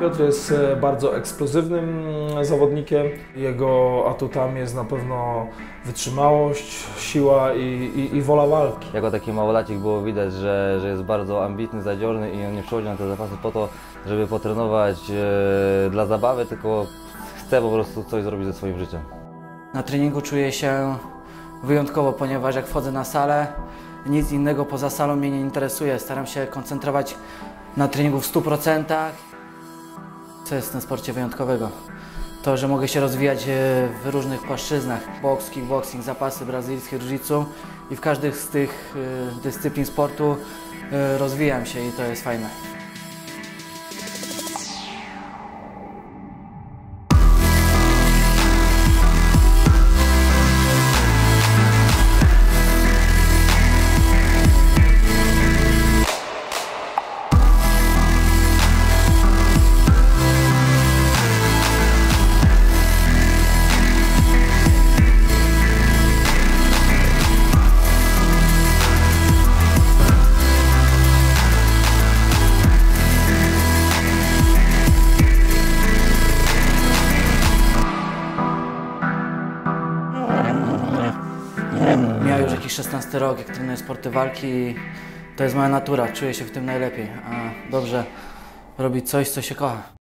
Piotr jest e, bardzo eksplozywnym mm, zawodnikiem. Jego atutami jest na pewno wytrzymałość, siła i, i, i wola walki. Jako taki małolacik było widać, że, że jest bardzo ambitny, zadziorny i on nie przychodzi na te zapasy po to, żeby potrenować e, dla zabawy, tylko chce po prostu coś zrobić ze swoim życiem. Na treningu czuję się wyjątkowo, ponieważ jak wchodzę na salę, nic innego poza salą mnie nie interesuje. Staram się koncentrować na treningu w 100%. Co jest w tym sporcie wyjątkowego? To, że mogę się rozwijać e, w różnych płaszczyznach. Boks, kickboxing, zapasy brazylijskie, jiu-jitsu i w każdej z tych e, dyscyplin sportu e, rozwijam się i to jest fajne. Miałem już jakiś 16 rok, jak trenuję sporty walki to jest moja natura, czuję się w tym najlepiej. A dobrze robić coś, co się kocha.